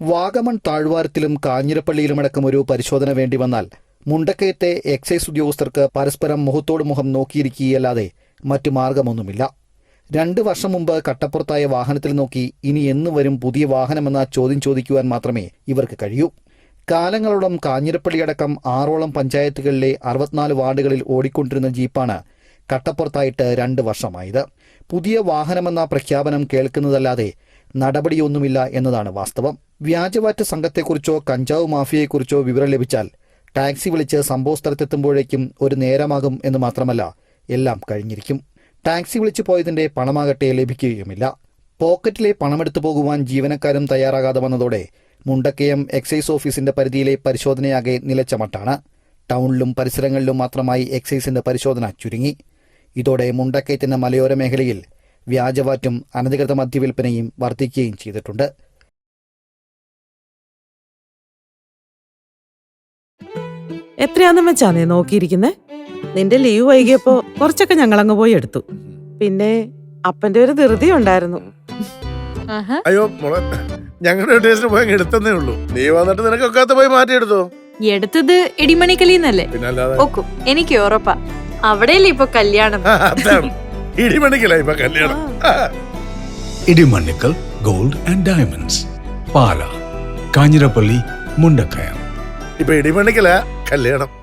വാഗമൺ താഴ്വാരത്തിലും കാഞ്ഞിരപ്പള്ളിയിലുമടക്കം ഒരു പരിശോധന വേണ്ടി വന്നാൽ മുണ്ടക്കയത്തെ എക്സൈസ് ഉദ്യോഗസ്ഥർക്ക് പരസ്പരം മുഖത്തോട് മുഖം നോക്കിയിരിക്കുകയല്ലാതെ മറ്റു മാർഗമൊന്നുമില്ല. രണ്ട് വർഷം മുമ്പ് കട്ടപ്പുറത്തായ വാഹനത്തിൽ നോക്കി ഇനി എന്ന് വരും പുതിയ വാഹനമെന്ന ചോദ്യം ചോദിക്കുവാൻ മാത്രമേ ഇവർക്ക് കഴിയൂ. കാലങ്ങളോളം കാഞ്ഞിരപ്പള്ളിയടക്കം ആറോളം പഞ്ചായത്തുകളിലെ അറുപത്തിനാല് വാർഡുകളിൽ ഓടിക്കൊണ്ടിരുന്ന ജീപ്പാണ് കട്ടപ്പുറത്തായിട്ട് രണ്ട് വർഷമായത്. പുതിയ വാഹനമെന്ന പ്രഖ്യാപനം കേൾക്കുന്നതല്ലാതെ നടപടിയൊന്നുമില്ല എന്നതാണ് വാസ്തവം. വ്യാജവാറ്റ് സംഘത്തെക്കുറിച്ചോ കഞ്ചാവ് മാഫിയയെക്കുറിച്ചോ വിവരം ലഭിച്ചാൽ ടാക്സി വിളിച്ച് സംഭവസ്ഥലത്തെത്തുമ്പോഴേക്കും ഒരു നേരമാകും എന്ന് മാത്രമല്ല എല്ലാം കഴിഞ്ഞിരിക്കും. ടാക്സി വിളിച്ചു പോയതിന്റെ പണമാകട്ടെ ലഭിക്കുകയുമില്ല. പോക്കറ്റിലെ പണമെടുത്തു പോകുവാൻ ജീവനക്കാരും തയ്യാറാകാതെ വന്നതോടെ മുണ്ടക്കയം എക്സൈസ് ഓഫീസിന്റെ പരിധിയിലെ പരിശോധനയാകെ നിലച്ച മട്ടാണ്. ടൗണിലും പരിസരങ്ങളിലും മാത്രമായി എക്സൈസിന്റെ പരിശോധന ചുരുങ്ങി. ഇതോടെ മുണ്ടക്കയത്തിന്റെ മലയോര മേഖലയിൽ വ്യാജവാറ്റും അനധികൃത മദ്യവിൽപ്പനയും വർദ്ധിക്കുകയും ചെയ്തിട്ടുണ്ട്. എത്രയാന്നും വെച്ചാ നീ നോക്കിയിരിക്കുന്നേ? നിന്റെ ലീവ് വൈകിയപ്പോ കുറച്ചൊക്കെ ഞങ്ങളങ്ങ് പോയി എടുത്തു. പിന്നെ അപ്പന്റെ ഒരു ധൃതി ഉണ്ടായിരുന്നു. ആഹാ. അയ്യോ മോളെ ഞങ്ങളുടെ ടേസ്റ്റിന് പോയി എടുത്തന്നേ ഉള്ളൂ. നീ വന്നിട്ട് നിനക്കൊക്കാത്ത പോയി മാറ്റിയെടുത്തോ എടുത്തത് ഇടിമണിക്കലിന്നല്ലേ? ഓക്കും എനിക്ക് ഉറപ്പാ. അവിടെയല്ലേ ഇപ്പൊ കല്യാണം? ഇടിമണിക്കലായി ഇടിമണിക്കല ഇപ്പൊ കല്യാണം. Idimannickal gold and diamonds. Pala Kanjirappally Mundakayam. ഇപ്പൊ ഇടിമണിക്കല? കല്യാണം.